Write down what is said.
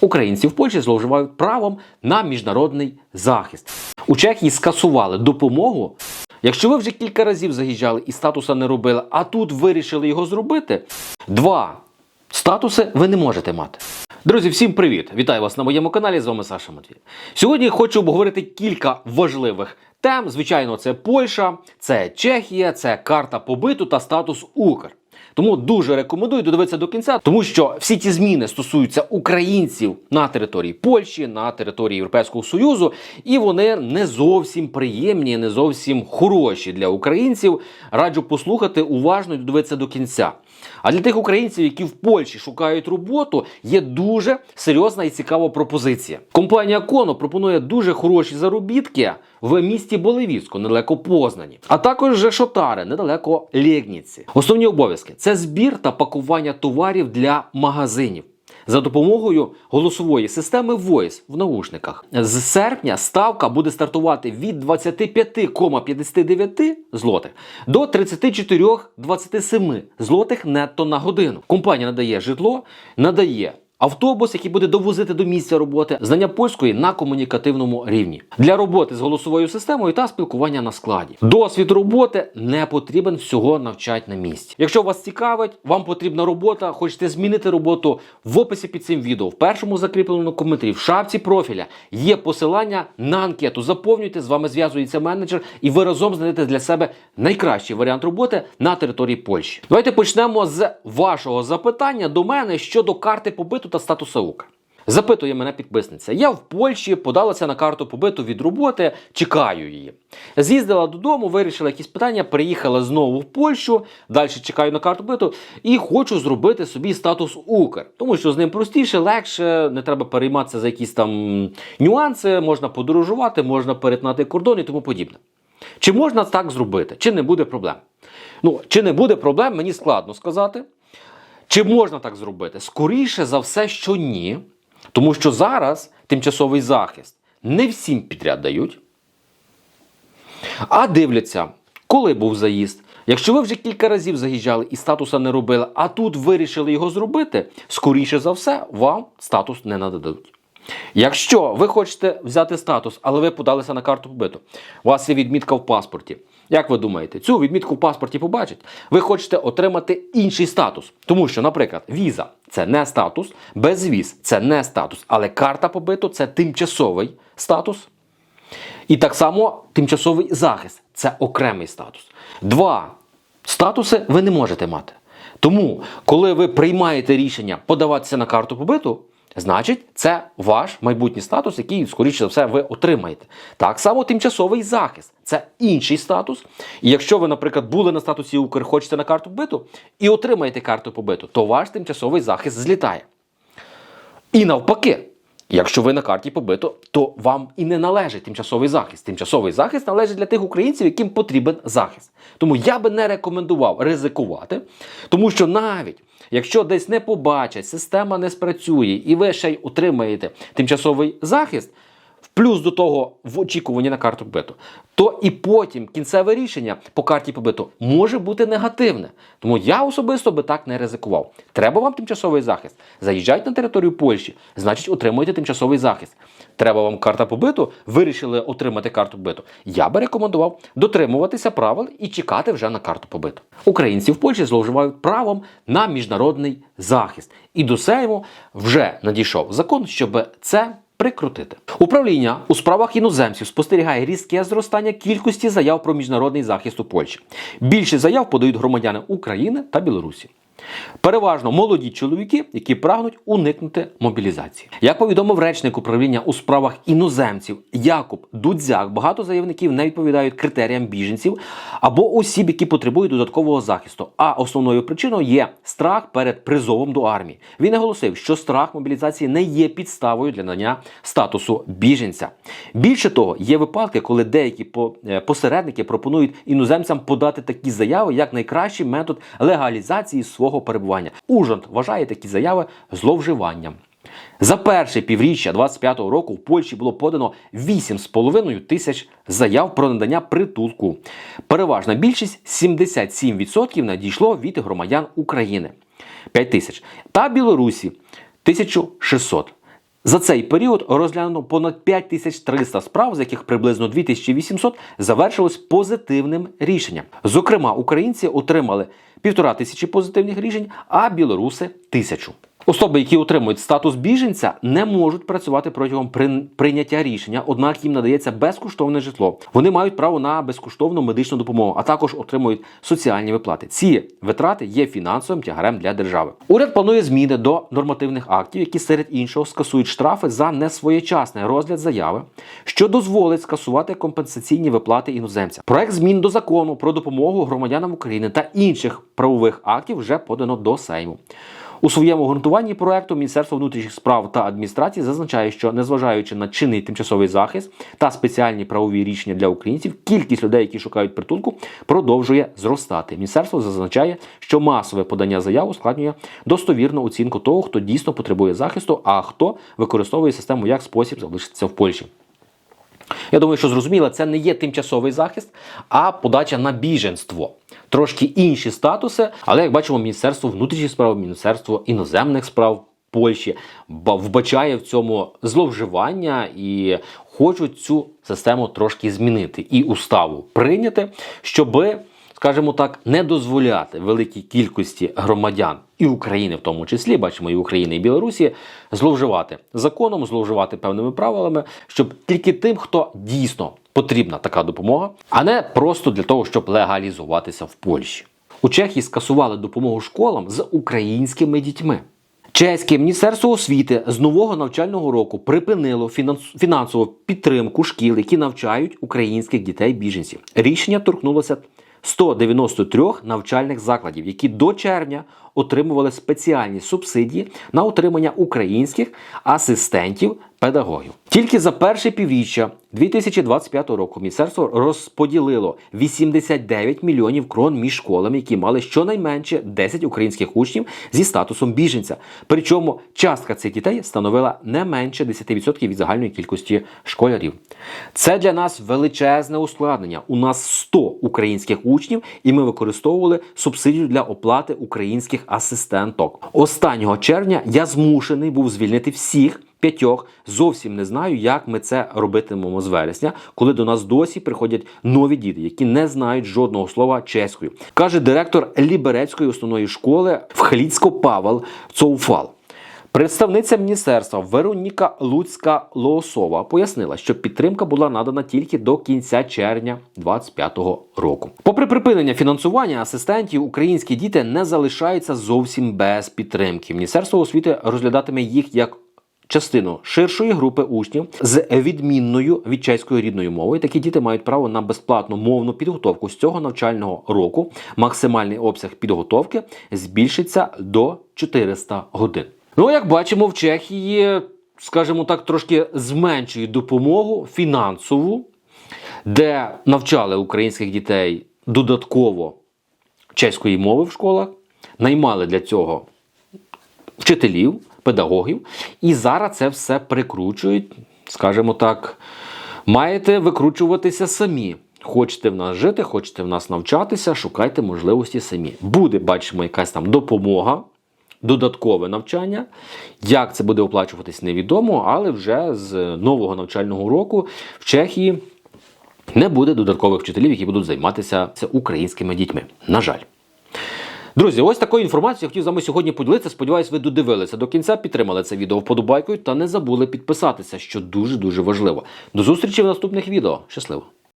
Українці в Польщі зловживають правом на міжнародний захист. У Чехії скасували допомогу. Якщо ви вже кілька разів заїжджали і статуса не робили, а тут вирішили його зробити, два статуси ви не можете мати. Друзі, всім привіт! Вітаю вас на моєму каналі. З вами Саша Матвій. Сьогодні хочу обговорити кілька важливих тем. Звичайно, це Польща, це Чехія, це карта побиту та статус Укр. Тому дуже рекомендую додивитися до кінця, тому що всі ті зміни стосуються українців на території Польщі, на території Європейського Союзу, і вони не зовсім приємні, не зовсім хороші для українців. Раджу послухати уважно і додивитися до кінця. А для тих українців, які в Польщі шукають роботу, є дуже серйозна і цікава пропозиція. Компанія Коно пропонує дуже хороші заробітки в місті Болевіцьку, недалеко Познані, а також Жешотари, недалеко Лєгніці. Основні обов'язки це збір та пакування товарів для магазинів. За допомогою голосової системи Voice в наушниках з серпня ставка буде стартувати від 25,59 злотих до 34,27 злотих нетто на годину. Компанія надає житло, надає автобус, який буде довозити до місця роботи, знання польської на комунікативному рівні для роботи з голосовою системою та спілкування на складі. Досвід роботи не потрібен всього навчать на місці. Якщо вас цікавить, вам потрібна робота, хочете змінити роботу в описі під цим відео, в першому закріпленому коментарі, в шапці профіля є посилання на анкету. Заповнюйте, з вами зв'язується менеджер, і ви разом знайдете для себе найкращий варіант роботи на території Польщі. Давайте почнемо з вашого запитання до мене щодо карти побиту та статусу УК. Запитує мене підписниця. Я в Польщі подалася на карту побиту від роботи, чекаю її. З'їздила додому, вирішила якісь питання, приїхала знову в Польщу, далі чекаю на карту побиту і хочу зробити собі статус Укр. Тому що з ним простіше, легше, не треба перейматися за якісь там нюанси, можна подорожувати, можна перетнати кордон і тому подібне. Чи можна так зробити? Чи не буде проблем? Ну, чи не буде проблем, мені складно сказати. Чи можна так зробити? Скоріше за все, що ні. Тому що зараз тимчасовий захист не всім підряд дають, а дивляться, коли був заїзд. Якщо ви вже кілька разів заїжджали і статуса не робили, а тут вирішили його зробити, скоріше за все, вам статус не нададуть. Якщо ви хочете взяти статус, але ви подалися на карту побиту, у вас є відмітка в паспорті. Як ви думаєте, цю відмітку в паспорті побачать? Ви хочете отримати інший статус. Тому що, наприклад, віза це не статус, безвіз це не статус, але карта побиту це тимчасовий статус. І так само тимчасовий захист це окремий статус. Два статуси ви не можете мати. Тому, коли ви приймаєте рішення подаватися на карту побиту, значить це ваш майбутній статус, який, скоріше за все, ви отримаєте. Так само тимчасовий захист це інший статус. І якщо ви, наприклад, були на статусі Укр, хочете на карту побиту і отримаєте карту побиту, то ваш тимчасовий захист злітає. І навпаки. Якщо ви на карті побито, то вам і не належить тимчасовий захист. Тимчасовий захист належить для тих українців, яким потрібен захист. Тому я би не рекомендував ризикувати, тому що навіть якщо десь не побачать, система не спрацює, і ви ще й отримаєте тимчасовий захист, плюс до того в очікуванні на карту побиту, то і потім кінцеве рішення по карті побиту може бути негативне. Тому я особисто би так не ризикував. Треба вам тимчасовий захист. Заїжджайте на територію Польщі, значить отримуєте тимчасовий захист. Треба вам карта побиту, вирішили отримати карту побиту. Я би рекомендував дотримуватися правил і чекати вже на карту побиту. Українці в Польщі зловживають правом на міжнародний захист. І до Сейму вже надійшов закон, щоб це прикрутити. Управління у справах іноземців спостерігає різке зростання кількості заяв про міжнародний захист у Польщі. Більше заяв подають громадяни України та Білорусі. Переважно молоді чоловіки, які прагнуть уникнути мобілізації. Як повідомив речник управління у справах іноземців Якуб Дудзяк, багато заявників не відповідають критеріям біженців або осіб, які потребують додаткового захисту. А основною причиною є страх перед призовом до армії. Він наголосив, що страх мобілізації не є підставою для надання статусу біженця. Більше того, є випадки, коли деякі е, посередники пропонують іноземцям подати такі заяви як найкращий метод легалізації свого перебування. Ужгород вважає такі заяви зловживанням. За перше півріччя 25-го року в Польщі було подано 8,5 тисяч заяв про надання притулку. Переважна більшість 77% надійшло від громадян України 5 тисяч та Білорусі 1600. За цей період розглянуто понад 5300 справ, з яких приблизно 2800 завершилось позитивним рішенням. Зокрема, українці отримали півтора тисячі позитивних рішень, а білоруси тисячу. Особи, які отримують статус біженця, не можуть працювати протягом прийняття рішення, однак їм надається безкоштовне житло. Вони мають право на безкоштовну медичну допомогу, а також отримують соціальні виплати. Ці витрати є фінансовим тягарем для держави. Уряд планує зміни до нормативних актів, які серед іншого скасують штрафи за несвоєчасний розгляд заяви, що дозволить скасувати компенсаційні виплати іноземцям. Проект змін до закону про допомогу громадянам України та інших правових актів вже подано до Сейму. У своєму ґрунтуванні проекту Міністерство внутрішніх справ та адміністрації зазначає, що незважаючи на чинний тимчасовий захист та спеціальні правові рішення для українців, кількість людей, які шукають притулку, продовжує зростати. Міністерство зазначає, що масове подання заяв ускладнює достовірну оцінку того, хто дійсно потребує захисту, а хто використовує систему як спосіб залишитися в Польщі. Я думаю, що зрозуміло, це не є тимчасовий захист, а подача на біженство. Трошки інші статуси, але як бачимо, Міністерство внутрішніх справ, Міністерство іноземних справ Польщі ба- вбачає в цьому зловживання і хочуть цю систему трошки змінити і уставу прийняти, щоби скажімо так, не дозволяти великій кількості громадян і України, в тому числі, бачимо, і України, і Білорусі, зловживати законом, зловживати певними правилами, щоб тільки тим, хто дійсно потрібна така допомога, а не просто для того, щоб легалізуватися в Польщі. У Чехії скасували допомогу школам з українськими дітьми. Чеське міністерство освіти з нового навчального року припинило фінансову підтримку шкіл, які навчають українських дітей-біженців. Рішення торкнулося 193 навчальних закладів, які до червня отримували спеціальні субсидії на утримання українських асистентів педагогів. Тільки за перше півріччя 2025 року міністерство розподілило 89 мільйонів крон між школами, які мали щонайменше 10 українських учнів зі статусом біженця. Причому частка цих дітей становила не менше 10% від загальної кількості школярів. Це для нас величезне ускладнення. У нас 100 українських учнів, і ми використовували субсидію для оплати українських асистенток. Останнього червня я змушений був звільнити всіх п'ятьох. Зовсім не знаю, як ми це робитимемо з вересня, коли до нас досі приходять нові діти, які не знають жодного слова чеською, каже директор Ліберецької основної школи в Хліцько Павел Цоуфал. Представниця міністерства Вероніка Луцька Лоосова пояснила, що підтримка була надана тільки до кінця червня 2025 року. Попри припинення фінансування асистентів, українські діти не залишаються зовсім без підтримки. Міністерство освіти розглядатиме їх як частину ширшої групи учнів з відмінною від чеської рідною мовою. Такі діти мають право на безплатну мовну підготовку з цього навчального року. Максимальний обсяг підготовки збільшиться до 400 годин. Ну, як бачимо, в Чехії, скажімо так, трошки зменшують допомогу фінансову, де навчали українських дітей додатково чеської мови в школах, наймали для цього вчителів, педагогів, і зараз це все прикручують, скажімо так, маєте викручуватися самі. Хочете в нас жити, хочете в нас навчатися, шукайте можливості самі. Буде, бачимо, якась там допомога, додаткове навчання. Як це буде оплачуватись, невідомо, але вже з нового навчального року в Чехії не буде додаткових вчителів, які будуть займатися українськими дітьми. На жаль. Друзі, ось такою інформацією хотів з вами сьогодні поділитися. Сподіваюсь, ви додивилися до кінця, підтримали це відео вподобайкою та не забули підписатися, що дуже дуже важливо. До зустрічі в наступних відео. Щасливо!